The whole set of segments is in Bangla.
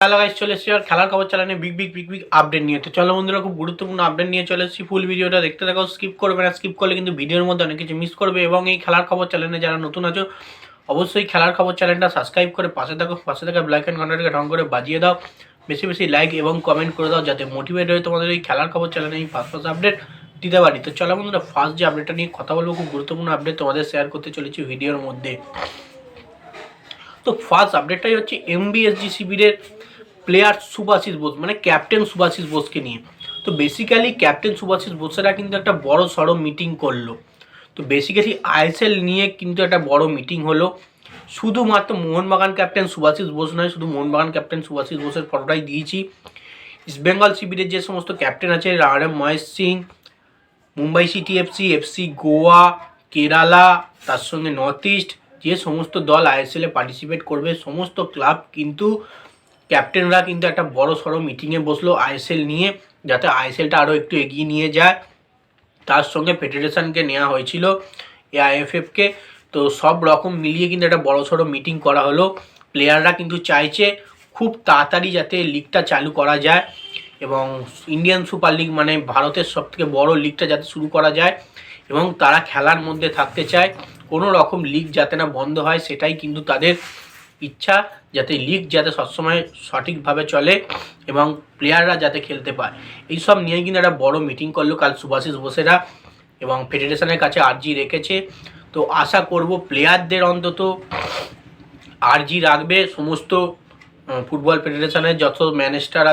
হ্যালো গাইস চলে এসেছি আর খেলার খবর চালানে big big big big update নিয়ে। তো চলো বন্ধুরা, খুব গুরুত্বপূর্ণ আপডেট নিয়ে চলে এসেছি। ফুল ভিডিওটা দেখতে থাকো স্কিপ করবে না স্কিপ করলে কিন্তু ভিডিওর মধ্যে অনেক কিছু মিস করবে। এবং এই খেলার খবর চ্যানেলে যারা নতুন আছো, অবশ্যই খেলার খবর চ্যানেলটা সাবস্ক্রাইব করে পাশে থাকো, পাশে থাকা ব্ল্যাক অ্যান্ড ঘন্টাটাকে ঢং করে বাজিয়ে দাও। বেশি বেশি লাইক এবং কমেন্ট করে দাও, যাতে মোটিভেট হয়ে তোমাদের এই খেলার খবর চ্যানেলে এই ফার্স্ট ফার্স্ট আপডেট দিতে পারি। তো চলো বন্ধুরা ফার্স্ট যে আপডেটটা নিয়ে কথা বলব, খুব গুরুত্বপূর্ণ আপডেট তোমাদের শেয়ার করতে চলেছি ভিডিওর মধ্যে। তো ফার্স্ট আপডেটটাই হচ্ছে এমবিএসজি শিবিরের প্লেয়ার সুভাষিস বোস মানে ক্যাপ্টেন সুভাষিস বোসকে নিয়ে। তো বেসিক্যালি ক্যাপ্টেন সুভাষিস বোসেরা কিন্তু একটা বড় সড়ো মিটিং করল। তো বেসিক্যালি আইএসএল নিয়ে কিন্তু একটা বড় মিটিং হলো। শুধুমাত্র মোহনবাগান ক্যাপ্টেন সুভাষিস বোস নয়, শুধু মোহনবাগান ক্যাপ্টেন সুভাষিস বোসের ফটোটাই দিয়েছি। ইস্টবেঙ্গল শিবিরের যে সমস্ত ক্যাপ্টেন আছে Ram Mahesh Singh, Mumbai city FC FC Goa Kerala তার সঙ্গে নর্থ ইস্ট যে সমস্ত দল আইএসএলে পার্টিসিপেট করবে, সমস্ত ক্লাব কিন্তু ক্যাপ্টেনরা কিন্তু একটা বড় সড়ো মিটিংয়ে বসল আইএসএল নিয়ে, যাতে আইএসএলটা আরও একটু এগিয়ে নিয়ে যায়। তার সঙ্গে ফেডারেশনকে নেওয়া হয়েছিল এআইএফএফকে। তো সব রকম মিলিয়ে কিন্তু একটা বড় সড়ো মিটিং করা হলো। প্লেয়াররা কিন্তু চাইছে খুব তাড়াতাড়ি যাতে লিগটা চালু করা যায় এবং ইন্ডিয়ান সুপার লিগ মানে ভারতের সবথেকে বড় লিগটা যাতে শুরু করা যায় এবং তারা খেলার মধ্যে থাকতে চায়। কোনো রকম লিগ যাতে না বন্ধ হয় সেটাই কিন্তু তাদের ইচ্ছা যাতে লিগ যাতে সবসময় সঠিকভাবে চলে এবং প্লেয়াররা যাতে খেলতে পায়। এই সব নিয়ে কিন্তু একটা বড় মিটিং করল কাল সুভাষিস বোসেরা এবং ফেডারেশনের কাছে আর্জি রেখেছে। তো আশা করব প্লেয়ারদের অন্তত আর্জি রাখবে। সমস্ত ফুটবল ফেডারেশনের যত ম্যানেজার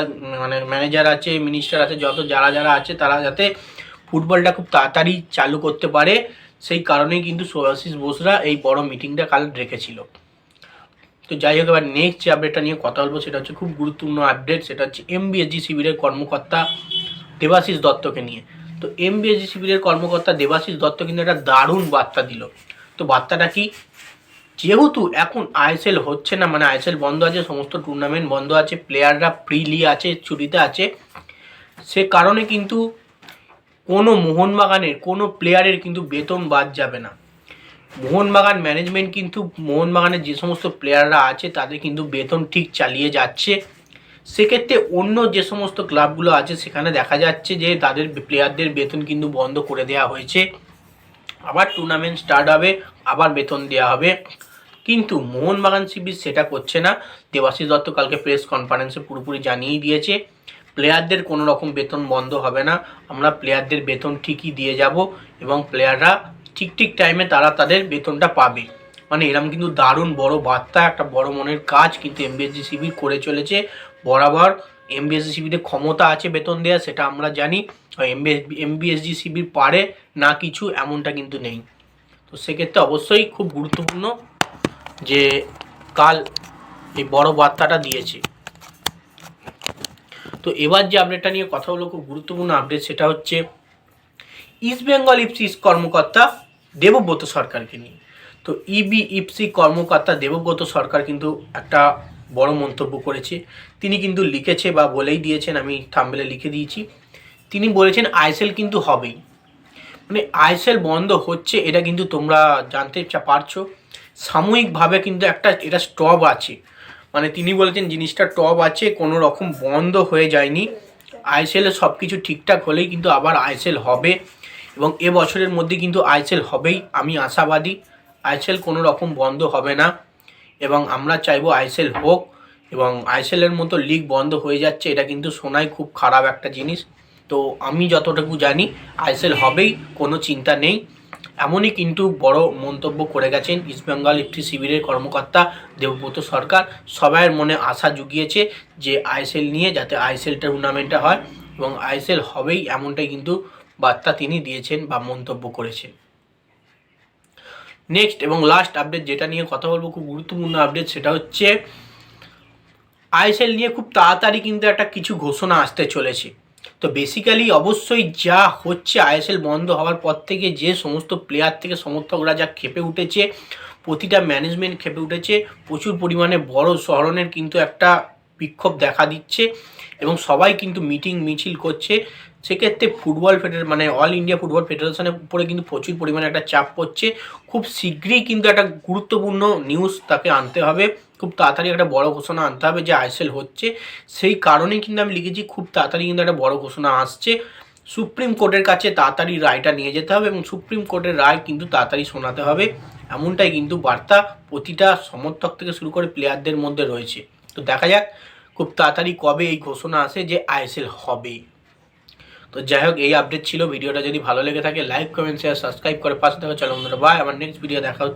মানে ম্যানেজার আছে মিনিস্টার আছে, যত যারা যারা আছে তারা যাতে ফুটবলটা খুব তাড়াতাড়ি চালু করতে পারে। সেই কারণেই কিন্তু সুভাষিস বোসরা এই বড় মিটিংটা কাল রেখেছিল। তো যাই হোক, এবার নেক্সট যে আপডেটটা নিয়ে কথা বলব সেটা হচ্ছে খুব গুরুত্বপূর্ণ আপডেট সেটা হচ্ছে এম এমবিএসজি শিবিরের কর্মকর্তা দেবাশিস দত্তকে নিয়ে। তো এম এমবিএসজি শিবিরের কর্মকর্তা দেবাশিস দত্ত কিন্তু একটা দারুণ বার্তা দিল। তো বার্তাটা কি? যেহেতু এখন আইএসএল হচ্ছে না মানে আইএসএল বন্ধ আছে, সমস্ত টুর্নামেন্ট বন্ধ আছে প্লেয়াররা ফ্রিলি আছে, ছুটিতে আছে, সে কারণে কিন্তু কোনো মোহনবাগানের, কোনো প্লেয়ারের কিন্তু বেতন বাদ যাবে না। মোহনবাগান ম্যানেজমেন্ট কিন্তু মোহনবাগানের যে সমস্ত প্লেয়াররা আছে, তাদের কিন্তু বেতন ঠিক চালিয়ে যাচ্ছে। সেক্ষেত্রে অন্য যে সমস্ত ক্লাবগুলো আছে, সেখানে দেখা যাচ্ছে যে তাদের প্লেয়ারদের বেতন কিন্তু বন্ধ করে দেওয়া হয়েছে। আবার টুর্নামেন্ট স্টার্ট হবে, আবার বেতন দেওয়া হবে। কিন্তু মোহনবাগান শিবির সেটা করছে না। দেবাশিস দত্ত কালকে প্রেস কনফারেন্সে পুরোপুরি জানিয়ে দিয়েছে প্লেয়ারদের কোনো রকম বেতন বন্ধ হবে না। আমরা প্লেয়ারদের বেতন ঠিকই দিয়ে যাব এবং প্লেয়াররা ঠিক ঠিক টাইমে তারা তাদের বেতনটা পাবে। মানে এরকম কিন্তু দারুণ বড় বার্তা, একটা বড় মনের কাজ কিন্তু এমবিএসজি শিবির করে চলেছে। বরাবর এমবিএসজি শিবিরের ক্ষমতা আছে বেতন দেওয়া সেটা আমরা জানি। এমবিএসজি শিবির পারে না কিছু, এমনটা কিন্তু নেই। তো সেক্ষেত্রে অবশ্যই খুব গুরুত্বপূর্ণ যে কাল এই বড় বার্তাটা দিয়েছে। তো এবার যে আপডেটটা নিয়ে কথা হলো, খুব গুরুত্বপূর্ণ আপডেট সেটা হচ্ছে ইস্ট বেঙ্গল ইপসিস কর্মকর্তা দেবব্রত সরকারকে নিয়ে। তো ইবি ইপসি কর্মকর্তা দেবব্রত সরকার কিন্তু একটা বড় মন্তব্য করেছে। তিনি কিন্তু লিখেছে বা বলেই দিয়েছেন, আমি থাম্বেলে লিখে দিয়েছি। তিনি বলেছেন আইসেল কিন্তু হবেই। মানে আইএসএল বন্ধ হচ্ছে, এটা কিন্তু তোমরা জানতে পারছ। সাময়িকভাবে কিন্তু একটা, এটা স্টপ আছে। মানে তিনি বলেছেন, জিনিসটা টপ আছে, কোনো রকম বন্ধ হয়ে যায়নি। আইসেলে সব কিছু ঠিকঠাক হলেই কিন্তু আবার আইসেল হবে। এবং এ বছরের মধ্যে কিন্তু আইসেল হবেই, আমি আশাবাদী। আইসেল কোনো রকম বন্ধ হবে না এবং আমরা চাইব আইসেল হোক এবং আইসেলের মতো লিগ বন্ধ হয়ে যাচ্ছে, এটা কিন্তু শোনাই খুব খারাপ একটা জিনিস। তো আমি যতটুকু জানি আইসেল হবেই, কোনো চিন্তা নেই। এমনই কিন্তু বড় মন্তব্য করে গেছেন ইস্টবেঙ্গল ইফটি শিবিরের কর্মকর্তা দেবব্রত সরকার। সবাইয়ের মনে আশা জুগিয়েছে যে আইসেল নিয়ে যাতে আইসেল টুর্নামেন্টটা হয় এবং আইসেল হবেই, এমনটাই কিন্তু বার্তা তিনি দিয়েছেন বা মন্তব্য করেছেন। নেক্সট এবং লাস্ট আপডেট যেটা নিয়ে কথা বলব, খুব গুরুত্বপূর্ণ আপডেট সেটা হচ্ছে আইএসএল নিয়ে খুব তাড়াতাড়ি কিন্তু একটা কিছু ঘোষণা আসতে চলেছে। তো বেসিক্যালি অবশ্যই যা হচ্ছে আইএসএল বন্ধ হওয়ার পর থেকে যে সমস্ত প্লেয়ার থেকে সমর্থকরা যা খেপে উঠেছে, প্রতিটা ম্যানেজমেন্ট খেপে উঠেছে, প্রচুর পরিমাণে বড় ধরনের কিন্তু একটা বিক্ষোভ দেখা দিচ্ছে এবং সবাই কিন্তু মিটিং মিছিল করছে। সেক্ষেত্রে ফুটবল ফেডারে মানে অল ইন্ডিয়া ফুটবল ফেডারেশনের উপরে কিন্তু প্রচুর পরিমাণে একটা চাপ পড়ছে। খুব শীঘ্রই কিন্তু একটা গুরুত্বপূর্ণ নিউজ তাকে আনতে হবে। খুব তাড়াতাড়ি একটা বড় ঘোষণা আনতে হবে যে আইএসএল হচ্ছে। সেই কারণেই কিন্তু আমি লিখেছি, খুব তাড়াতাড়ি কিন্তু একটা বড় ঘোষণা আসছে। সুপ্রিম কোর্টের কাছে তাড়াতাড়ি রায়টা নিয়ে যেতে হবে এবং সুপ্রিম কোর্টের রায় কিন্তু তাড়াতাড়ি শোনাতে হবে। এমনটাই কিন্তু বার্তা প্রতিটা সমর্থক থেকে শুরু করে প্লেয়ারদের মধ্যে রয়েছে। তো দেখা যাক খুব তাড়াতাড়ি কবে এই ঘোষণা আসে যে আইএসএল হবে। তো যাই হোক এই আপডেট ছিল। ভিডিওটা যদি ভালো লেগে থাকে লাইক কমেন্ট শেয়ার সাবস্ক্রাইব করে পাশে থাকো। চলো বন্ধুরা বাই আমার নেক্সট ভিডিও দেখা হচ্ছে।